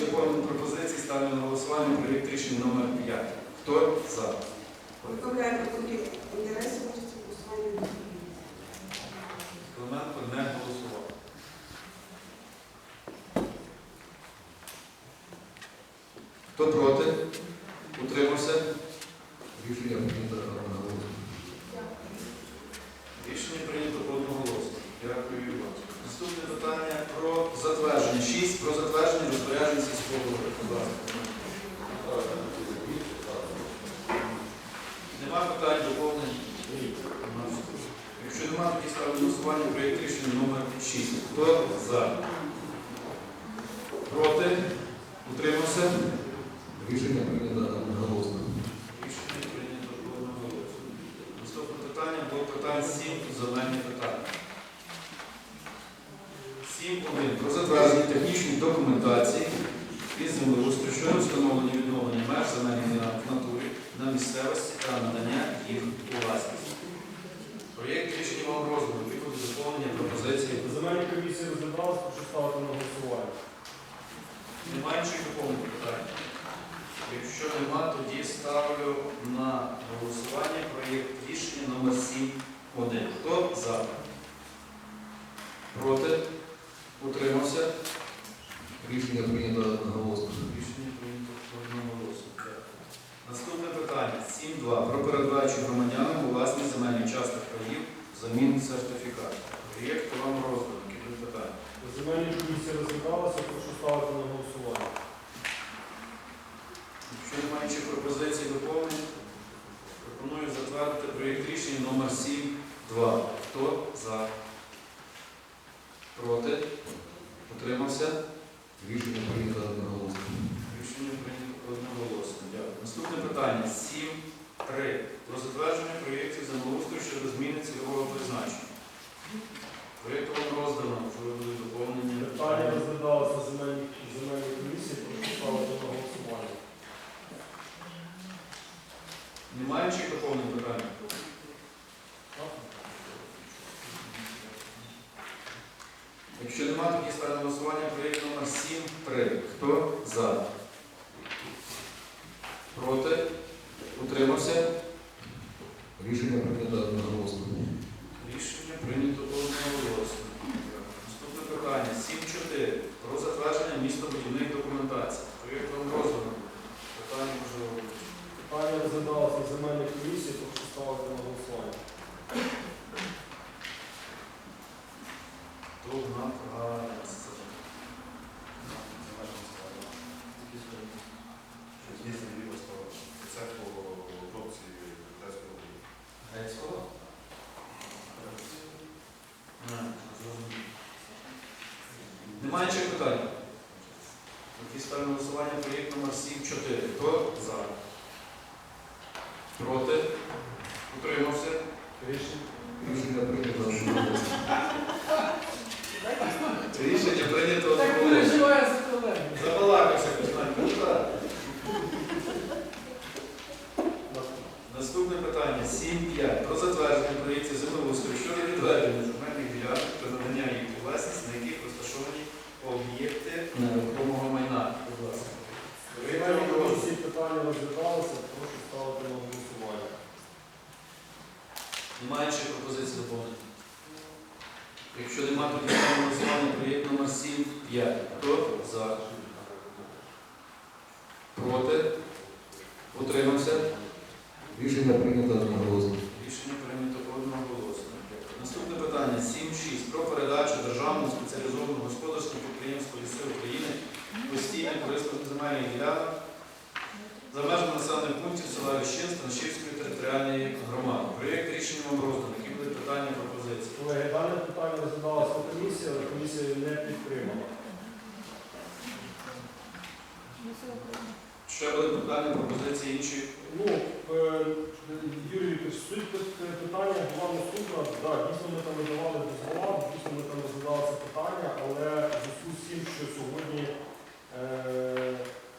доповнень пропозицій ставлю на голосування проєкт рішення номер 5. Хто за? Конкретно конфлікт інтересів участі в. Клименко не голосував. Хто проти? Утримався? Рішення прийнято одноголосно. Рішення прийнято одноголосно. Дякую вам. Наступне питання про затвердження. 6. Про затвердження розпоряджень сільського голови. Нема питань, доповнень? Якщо немає, тоді ставлю голосування проєкт рішення номер 6. Хто за? Проти? Утримався? Рішення прийнято одноголосно. Рішення прийнято одноголосно. Наступне питання було питань 7 земельні питання. 7.1. Про затвердження технічної документації із землеустрою щодо встановлення і відновлення меж земельних ділянок в натурі на місцевості та надання їх у власність. Проєкт рішення вам розгляду, відповіді доповнення пропозиції. Земельні комісії розглядалися, прошу ставити на голосування. Немає інших доповнень питань? Якщо нема, тоді ставлю на голосування проєкт рішення номер 7.1. Хто за? Проти? Утримався? Рішення прийнято одноголосно. Рішення прийнято одноголосно. Наступне питання 7.2. Про передачу громадянам у власні земельні часток паїв замін сертифікатів. Проєкт вам розданий. Будуть питання? Земельні комісії розглядалися, прошу ставити на голосування. Якщо немає інших пропозицій доповнень, пропоную затвердити проєкт рішення номер 7.2. Хто за? Проти? Утримався? Рішення прийнято одноголосно. Рішення прийнято одноголосно. Дякую. Наступне питання 7.3. Про затвердження проєктів землеустрою щодо зміни цільового призначення. Проєкт вам роздано, можливо, буде доповнення. Питання розглядалися земельні, земельні комісії, прошу ставити на голосування. Немає інших доповнень питань? Якщо немає, тоді ставлю голосування проєкт номер 7.3. Хто за? Проти? Утримався? Рішення прийнято одноголосно. Рішення прийнято одноголосно. Наступне питання 7.4. Про затвердження містобудівних документацій. Проєкт вам роздано. Питання можливо. Питання розглядалися земельні комісії, прошу ставити на голосування. Трудна праця. Грецького? Не, зрозумів. Немає інших питань? Тоді ставимо голосування проєкт номер 7.4. Хто за? Проти? Утримався? Рішення. Рішення прийнято одноголосно. Рішення прийнято одноголосно. Забалакався. Ну. Наступне питання 7.5. Про затвердження проєктів землеустрою щодо відведення земельних ділянок та надання їх у власність, на яких розташовані об'єкти нерухомого майна. Будь ласка. Проєкт Земельні вам роздано. комісії питання розглядалися, прошу ставити на голосування. Немає ще пропозицій доповнення. Якщо немає, тоді голосування проєкт номер 7, 5. Хто за? Проти? Утримався? Рішення прийнято одноголосно. Рішення прийнято одноголосно. Дякую. Наступне питання 7.6. Про передачу державного спеціалізованого господарського підприємства Ліси України постійних користувних земельних ділянок за межами населених пунктів села Ліщин Станшівської територіальної громади. Проєкт рішення вам розданий. Які будуть питання пропозиції? Колеги, дане питання розглядалося на комісії, але комісія не підтримала. Ще були питання, пропозиції інші? Ну, е, Юрій Вікторович, суть пит- питання була наступна. Да, дійсно ми там видавали дозвола, дійсно ми там розглядали це питання, але в зв'язку з тим, що сьогодні е,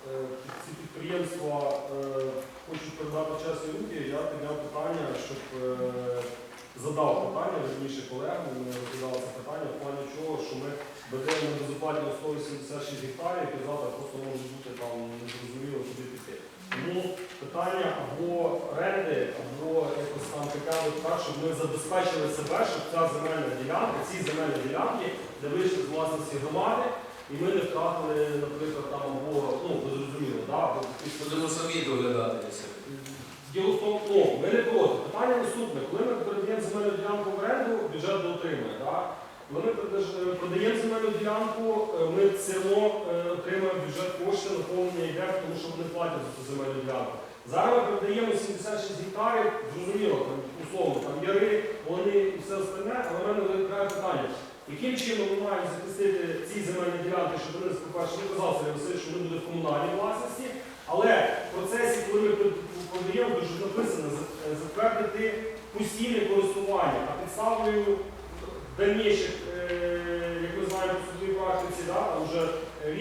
е, ці підприємства е, хочуть передати часі руки, я підняв питання, щоб е, задав питання раніше колегам, ми розглядали це питання в плані чого, що ми ведемо на безоплатні 186 гектарів, які завтра просто може бути там незрозуміло куди піти. Тому питання або оренди, або якось там така, так, щоб ми забезпечили себе, щоб ця земельна ділянка, ці земельні ділянки, де вийшли з власності громади. І ми не втратили, наприклад, там або ну, зрозуміло, да. Будемо самі доглядати для себе. Діло в тому, ми не проти. Питання наступне. Коли ми передаємо земельну ділянку в оренду, бюджет доотримує. Да? Коли ми е, продаємо земельну ділянку, е, ми все одно е, отримуємо бюджет кошти, наповнення йде, тому що вони платять за цю земельну ділянку. Зараз ми продаємо 76 гектарів, зрозуміло, там, условно, там яри, вони і все остальне, але в мене виникає питання. Яким чином ми маємо захистити ці земельні ділянки, щоб вони, по-перше, не казав що вони будуть в комунальній власності, але в процесі, коли ми продаємо, дуже написано е, затвердити постійне користування, а підставою дальніших, е, як ми знаємо по судовій практиці, да, вже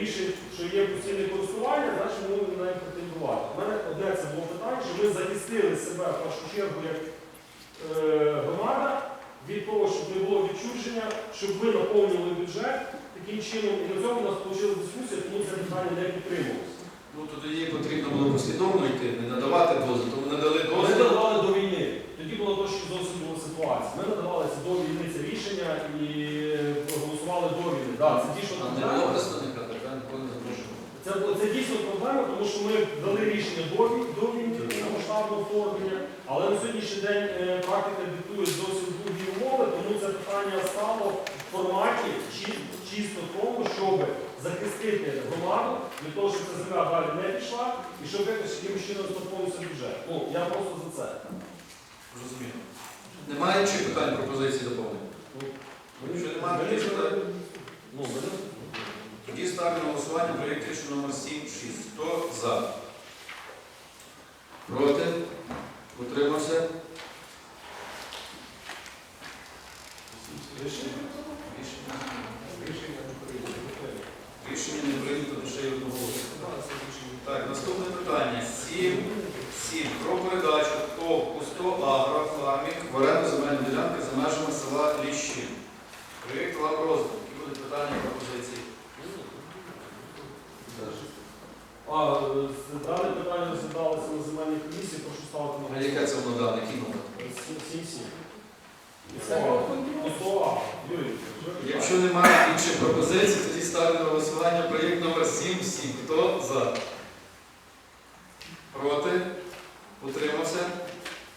рішень, що є постійне користування, значить ми можемо на них претендувати. У мене одне це було питання, що ми захистили себе в першу чергу як е, громада від того, щоб не було відчуження, щоб ми наповнювали бюджет таким чином, і на цьому у нас вийшла дискусія, тому це питання не підтримувалося. Ну то тоді потрібно було послідовно йти, не надавати дозвіл, тому надали Ми надавали до війни. Тоді була трошки зовсім була ситуація. Ми надавали це до війни це рішення і проголосували до війни. Да, це дійсно Там не проблема. було представника, так ніколи не запрошували. Це, це дійсно проблема, тому що ми дали рішення до, вій- до війни масштабного вторгнення, але на сьогоднішній день е, практика диктує зовсім другі умови, тому це питання стало в форматі чи- чисто тому, щоб захистити громаду від того, щоб ця земля далі не пішла, і щоб якось якимось чином наповнився бюджет. Ну, я просто за це. Зрозуміло. Немає інших питань, пропозицій доповнень? Якщо немає, Мені тоді це- питання. Ну, мене Тоді ставлю на голосування проєкт рішення номер 7-6. Хто за? Проти? Утримався? рішення. Рішення. Рішення не прийнято. Рішення не прийнято лише й одного. Так, наступне питання. 7. 7. Про передачу ТОВ Кусто Агро Фармінг в оренду земельної ділянки за межами села Ліщин. Проєкт вам роздано. Які будуть питання пропозиції? А, з- дане питання розглядалося на земельній комісії, прошу ставити на А яке це воно дане? Який номер? 7-7. Це Готова. Юрій, ви Якщо немає інших пропозицій, тоді ставлю на голосування проєкт номер 7-7. Хто за? Проти? Утримався?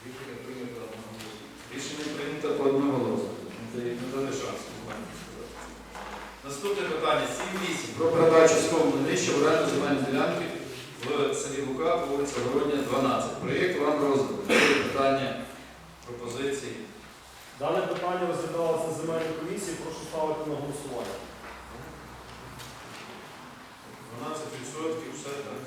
Рішення прийнято одноголосно. Рішення прийнято по одноголосно. Не дали нормально сказати. Наступне питання 7.8. Про передачу сховища в оренду земельної ділянки селі Лука, вулиця Городня, 12. Проєкт вам розданий. Питання, пропозиції. Дане питання розглядалося на земельній комісії. Прошу ставити на голосування. 12% все, так.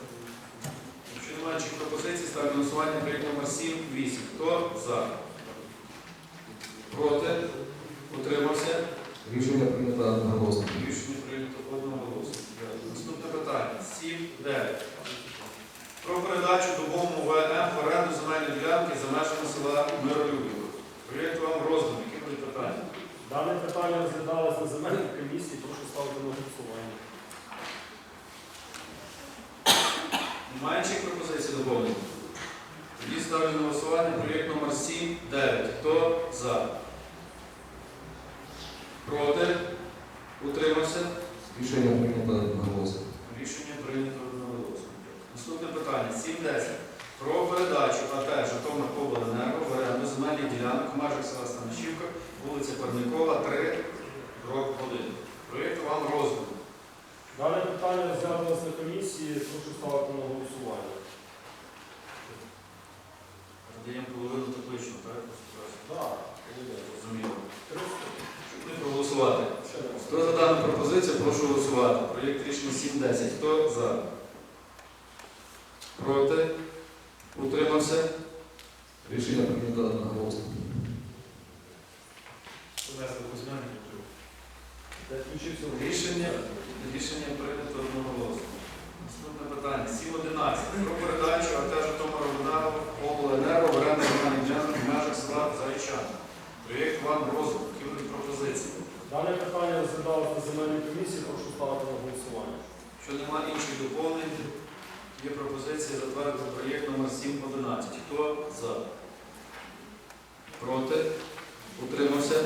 Якщо немає чи пропозиції, ставлю голосування проєкт номер 7, 8. Хто за? Проти? Утримався? Рішення прийнято одноголосно. Рішення прийнято одноголосно. Наступне питання. 7, 9. Села Миролюбів. Проєкт вам розданий. Які будуть питання? Дане питання розглядалося на земельній комісії, прошу ставити на голосування. Немає інших пропозицій доповнень? Тоді ставлю на голосування проєкт номер 7.9. Хто за? Проти? Утримався? Рішення прийнято одноголосно. Рішення прийнято одноголосно. Наступне питання. 7.10. Про передачу АТ Житомир Обленерго в оренду земельних ділянок в межах села Станишівка, вулиця Парникова, 3, дроб 1. Проєкт вам розданий. Дане питання розглядалося на комісії, прошу ставити на голосування. Даємо половину табличну, так? Так, Зрозуміло. 300. Не проголосувати. Хто за дану пропозицію, прошу голосувати. Проєкт рішення 7.10. Хто за? Проти? Утримався? Рішення прийнято одноголосно. Я включився в Рішення, рішення прийнято одноголосно. Наступне питання. 7.11. Про передачу АТ Житомир обленерго в оренду земельних ділянок в межах села Зарічан. Проєкт вам розвитку. Які будуть пропозиції? Дане питання розглядалося на земельній комісії, прошу ставити на голосування. Якщо немає інших доповнень, і Є пропозиція затвердити проєкт номер 711. Хто за? Проти? Утримався?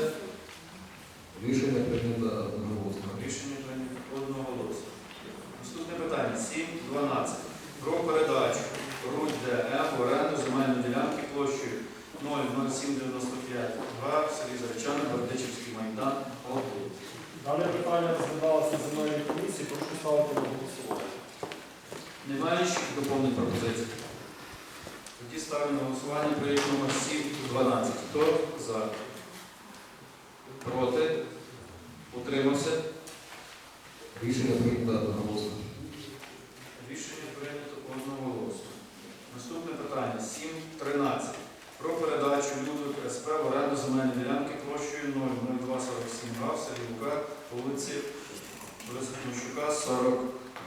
Рішення прийнято одноголосно. Рішення прийнято одноголосно. Наступне питання 7.12. Про передачу РУД ДМ в оренду земельної ділянки площею 00795 2 в селі Заречани, Бердичівський майдан. Дане питання розглядалося в земельній комісії, прошу ставити на голосування. Немає інших доповнень пропозицій? Тоді ставимо на голосування проєкт номер 7.12. Хто за? Проти? Утримався? Рішення прийнято одноголосно. Рішення прийнято одноголосно. Наступне питання 7.13. Про передачу Людвиг СП в оренду земельної ділянки площею 00247 га в селі Лука, по вулиці Бориса Тимощука,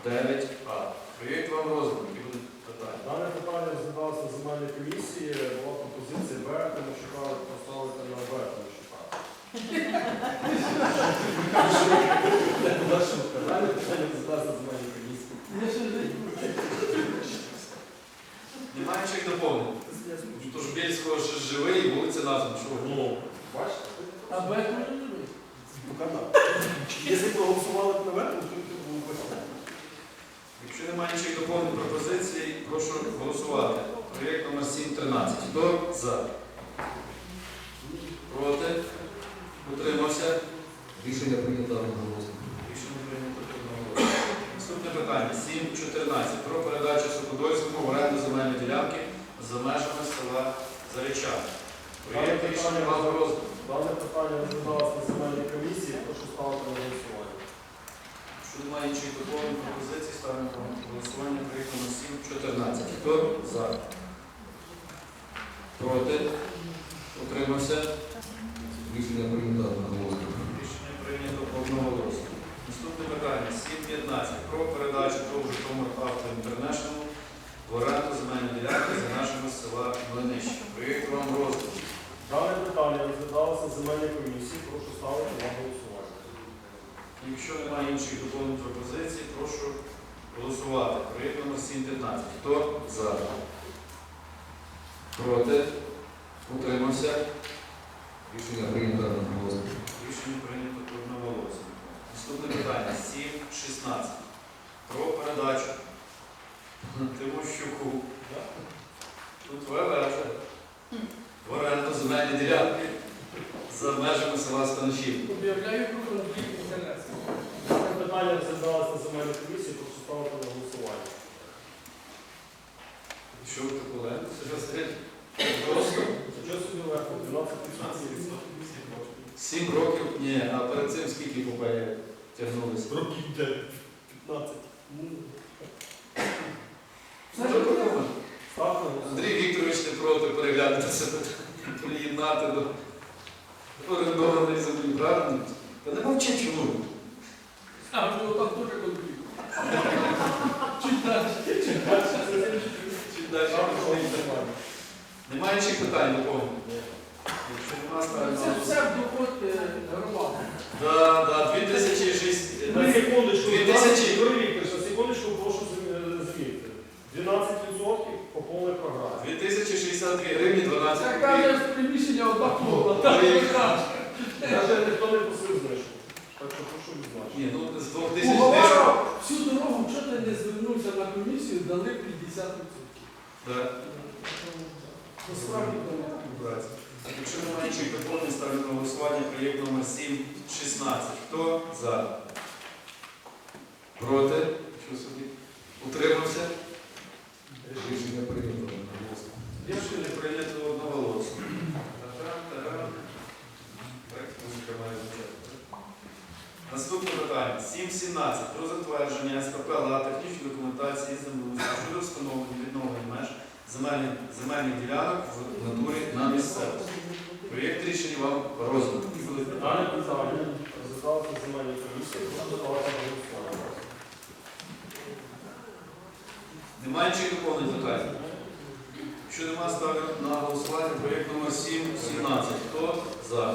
49А. Проєкт вам розвитку. Які будуть питання? Дане питання розглядалося в земельній комісії, була пропозиція Б, тому що поставити на Б, тому що так. Дане питання розглядалося в земельній комісії. Немає інших. Тож Бєльського ще живий і вулиця названа. Що ви? Ну, бачите? А Б не бути. Показав. Якщо проголосували б на Б, то тут було б. Якщо немає інших доповнень пропозицій, прошу голосувати. Проєкт номер 7.13. Хто за? Проти? Утримався? Рішення прийнято одноголосно. Рішення прийнято одноголосно. Наступне питання 7.14. Про передачу Сокодольському в оренду земельної ділянки за межами села Заречани. Проєкт рішення роздано. Дане питання розглядалося на земельній комісії, прошу ставити на голосування. Якщо немає інших доповнень пропозицій, ставимо на голосування проєкт номер 7.14. Хто за? Проти? Утримався? Рішення прийнято одноголосно. Рішення прийнято одноголосно. Наступне питання 7.15. Про передачу ТОВ Житомир Авто Інтернешнл в оренду земельної ділянки за межами села Млинище. Проєкт вам роздано. Дане питання розглядалося земельній комісії, прошу ставити на голосування. Якщо немає інших доповнень пропозицій, прошу голосувати. Проєкт номер 7.15. Хто за? Проти? Утримався? Рішення прийнято одноголосно. Рішення прийнято одноголосно. Наступне питання 7.16. Про передачу Тимощуку. Тут вевеже. В оренду земельні ділянки за межами села Станишів. Об'являю про конфлікт інтересів. Питання розглядалося на земельній комісії, прошу ставити на голосування. Що ви таку ленду? Просто Що сьогодні легко? 12 тисяч. 7 років, ні, а перед цим скільки попає тягнулися? Років 15. Може Андрій Вікторович не проти переглянути переглянутися, приєднати до орендованої землі, правильно? Та не мовчи чому. А, ну там дуже конфлікт. Чуть далі, чуть далі. Чуть далі. Немає інших питань до кого? Якщо нема ставимо. Це все в доход громади. Так, так, 2006. Навіть ніхто не просив знижку. Так що прошу відзначити. Ні, ну з 2000 знижок. Уговора всю дорогу, що ти не звернувся на комісію, дали 50%. Да. Насправді то Братці. Якщо немає інших доповнень, ставлю на голосування проєкт номер 716. Хто за? Проти? Що собі? Утримався? Рішення прийнято. Рішення прийнято Наступне питання. 7.17. Про затвердження СКП ла технічної документації землеустрою щодо встановлення відновлення меж земельних, земельних ділянок в натурі на місцевості. Проєкт рішення вам розданий. Були питання? питання розглядалося в земельній комісії, прошу на голосування. Немає інших доповнень питань? Якщо нема, ставлю на голосування проєкт номер 7.17. Хто за?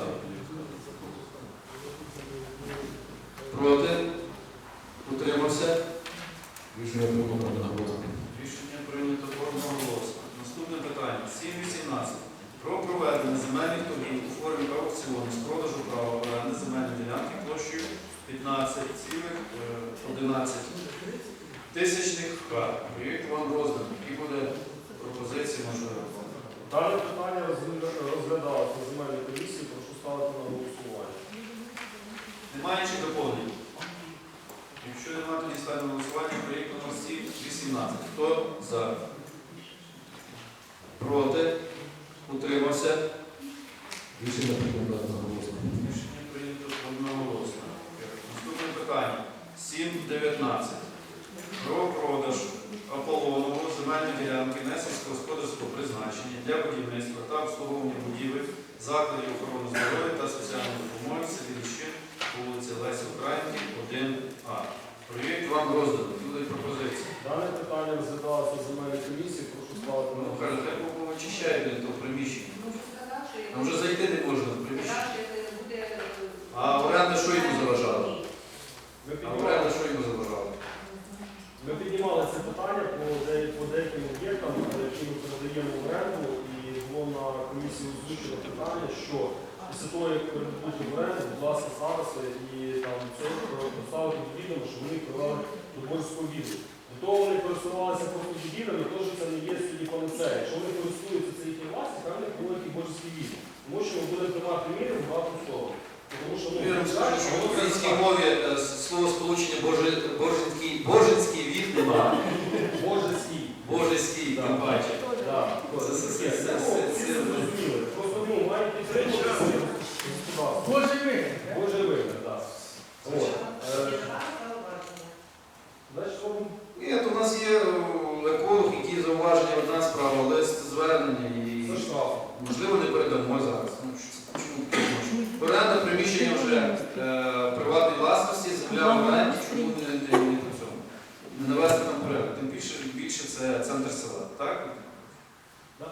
Проти? Утримався? Рішення прийнято. Рішення прийнято одноголосно. Наступне питання. 7.18. Про проведення земельних торгів у формі аукціону з продажу права оренди земельної ділянки площею 15,11 тисячних га. Проєкт вам розданий. Які буде пропозиції, можливо? Дане питання розгля- розглядалося на земельній комісії, прошу ставити на голосування. Немає інших доповнень? Якщо немає, тоді на голосування проєкт номер 7.18. Хто за? Проти? Утримався? Рішення прийнято одноголосно. Рішення прийнято одноголосно. Наступне питання. 7.19. Про продаж Аполлонового земельної ділянки несільського господарського призначення для будівництва та обслуговування будівель, закладів охорони здоров'я та соціальної допомоги в селі Ліщин по вулиці Лесі Українки, 1А. Проєкт вам розданий. Будуть пропозиції. Дане питання розглядалося на земельній комісії, прошу ставити на Ну, голосування. каже, треба очищає до приміщення. Там вже зайти не можна в приміщення. А оренда що йому заважала? Ми А піднімали, оренда що йому заважала? ми піднімали це питання по, де- по деяким об'єктам, е, які ми передаємо в оренду, і було на комісії озвучено питання, що після того, як передадуть в оренду, будь ласка, зараз і там це поставити відомо, що вони провели до польського віду. До того вони користувалися просто відділами, теж це не є сьогодні панацея. Якщо вони користуються це їхні власні, там не великий божеський від. Тому що ми будемо приймати міри в багато сторону. Тому що ну, в українській мові е, слово сполучення Боже, боженський, боженський від немає. божеський. Божеський, тим паче. Так, Це- Ну, зрозуміли. Просто ну, мають підтримувати своє господарство. Боже ви! Боже вигляд, так. От. Е, Значить, робимо Ні, то у нас є е, еколог, який зауваження одна справа, лист звернення і за штраф. можливо не передамо зараз. Ну, що це- чому таке може? Оренда приміщення вже е, приватної власності, земля в оренді, чому не, не, не по цьому? Не навести там порядок. Тим більше, більше це центр села, так?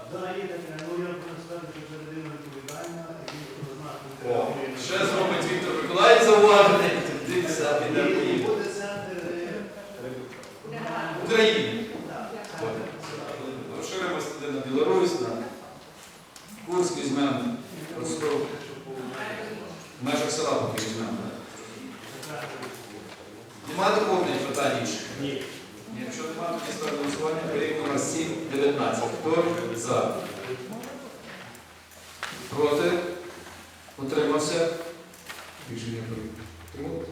Взагалі таке, ну я можу сказати, що це людина відповідальна, і О, знати. ще зробить Віктор Миколаївич зауваження, дивіться, піде І поїде. буде центр е, України. так. Розширимось туди на Білорусь, на Курськ візьмемо, Ростов. В межах села поки візьмемо. Нема доповнень питань інших? Ні. Якщо немає, тоді ставлю голосування проєкт номер 719. Хто за? Проти? Утримався? Рішення прийнято.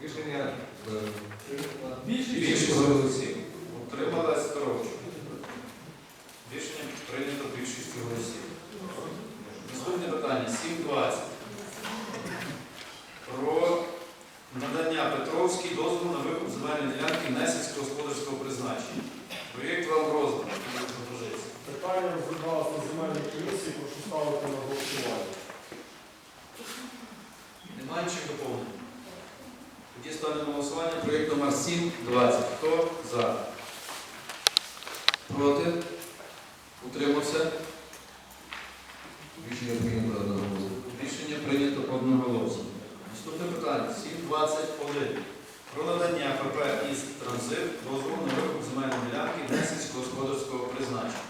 Рішення прийнято. Більшість голосів. Утрималась Торовчук. Рішення прийнято більшістю голосів. Наступне питання 7.20. Про надання Петровський дозволу на викуп земельної ділянки несільського господарського призначення. Проєкт вам розданий. Є пропозиції. Питання розглядалося на земельній комісії, прошу ставити на голосування. Немає інших доповнень. Тоді ставлю на голосування проєкт номер 7.20. Хто за? Проти? Утримався? Рішення прийнято одноголосно. Рішення прийнято одноголосно. Наступне питання 7.21. Про надання ПП із транзит дозволу на викуп земельної ділянки для сільськогосподарського призначення.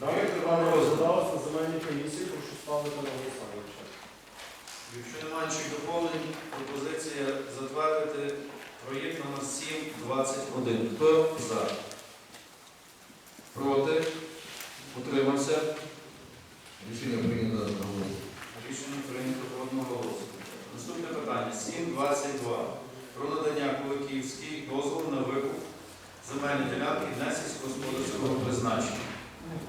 Дане питання розглядалося на земельній комісії, прошу ставити на голосування. Якщо немає інших доповнень, пропозиція затвердити проєкт номер 721. Хто за? Проти? Утримався? Рішення прийнято одноголосно. Рішення прийнято одноголосно. Наступне питання 7.22. Про надання Куликівський дозвол на викуп земельної ділянки для сільськогосподарського призначення.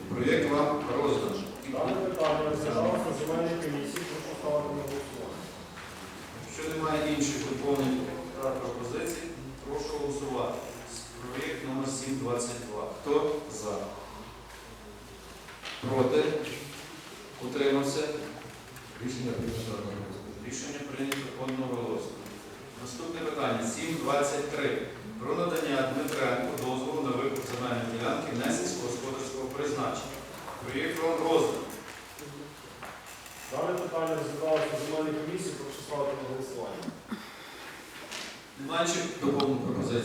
Проєкт вам розданий. Дане питання розглядалося на земельній комісії, прошу ставити на голосування. Якщо немає інших доповнень та пропозицій, прошу голосувати. Проєкт номер 722. Хто за? Проти? Утримався? Рішення прийнято. Рішення прийнято одноголосно. Наступне питання 7.23. Про надання Дмитренку дозволу на викуп земельної ділянки несільськогосподарського призначення. Проєкт вам розданий. Дане питання розглядалося на земельній комісії, прошу ставити на голосування. Немає інших доповнень пропозицій.